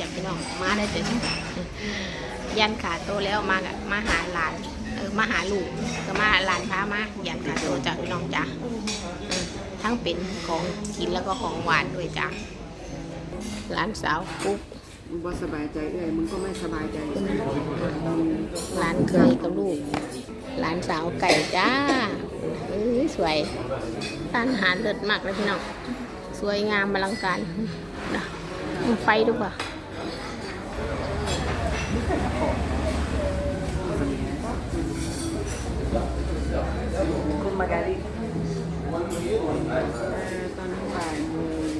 จ้ะพี่น้องมาได้แต่ยันขาโตแล้วมากมาหาหลานเออมาหาลูกก็มาหลานพามายันขาโตจ้ะพี่น้องจ้ะทั้งเป็นของกินแล้วก็ของหวานด้วยจ้ะหลานสาวปุ๊กมึงบ่สบายใจเอ้ยมึงก็ไม่สบายใจหลานเคยกับลูกหลานสาวไก่จ้าเอ้ยสวยร้านอาหารเลิศมากเลยพี่น้องสวยงามอลังการนะไฟดูป่ะ คุณมาการิตอนนั้บ่ายโมง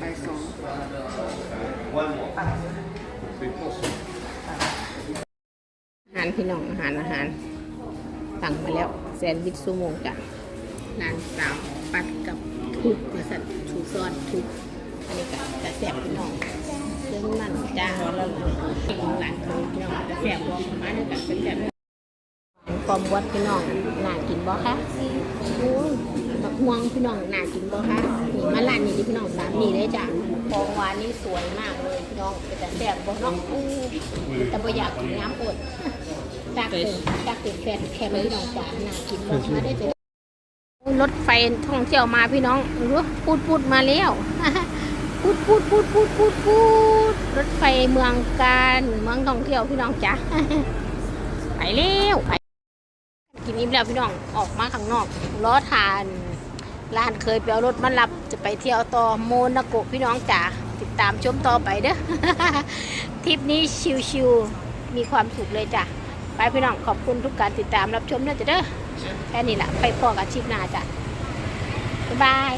ไปสองอาหารพี่น้องอาหารอาหารสั่งมาแล้วแซนด์วิชซูโม่จ้ะนานสาวปัดกับทุกบริษัทชูซอนทุก อันนี้ก็จะแสบพี่น้องซึ่งมันจ้าของหลานเคยพี่น้องจะแสบรวมมาด้วยกันเป็นแบบความวัดพี่น้องน่ากินบ่คะโอ้ยบักม่วงพี่น้องน่ากินบ่คะนี่มาร้านนี้ดิพี่น้องร้านนี้เลยจ้ะของหวานนี่สวยมากเลยพี่น้องเป็นแต่แสบบ่น้องอู้แต่บ่อยากกินน้ำอดจากเป็นจากเป็นแฟนแคมพี่น้องจ๋าน่ากินมากมาได้เจอรถไฟท่องเที่ยวมาพี่น้องรู้พูดพูดมาแล้ว พูดพูดพูดพูดพูดพูดรถไฟเมืองการเมืองท่องเที่ยวพี่น้องจ๋าไปเร็วไปกินอิ่มแล้วพี่น้องออกมาข้างนอกล้อทานร้านเคยไปเอารถมารับจะไปเที่ยวต่อโมนาโกพี่น้องจ๋าติดตามชมต่อไปเด้อทริปนี้ชิวๆมีความสุขเลยจ้ะไปพี่น้องขอบคุณทุกการติดตามรับชมนะจ๊ะเด้อแค่นี้แหละไปพอกับชิปหน้าจ้ะบ๊ายบาย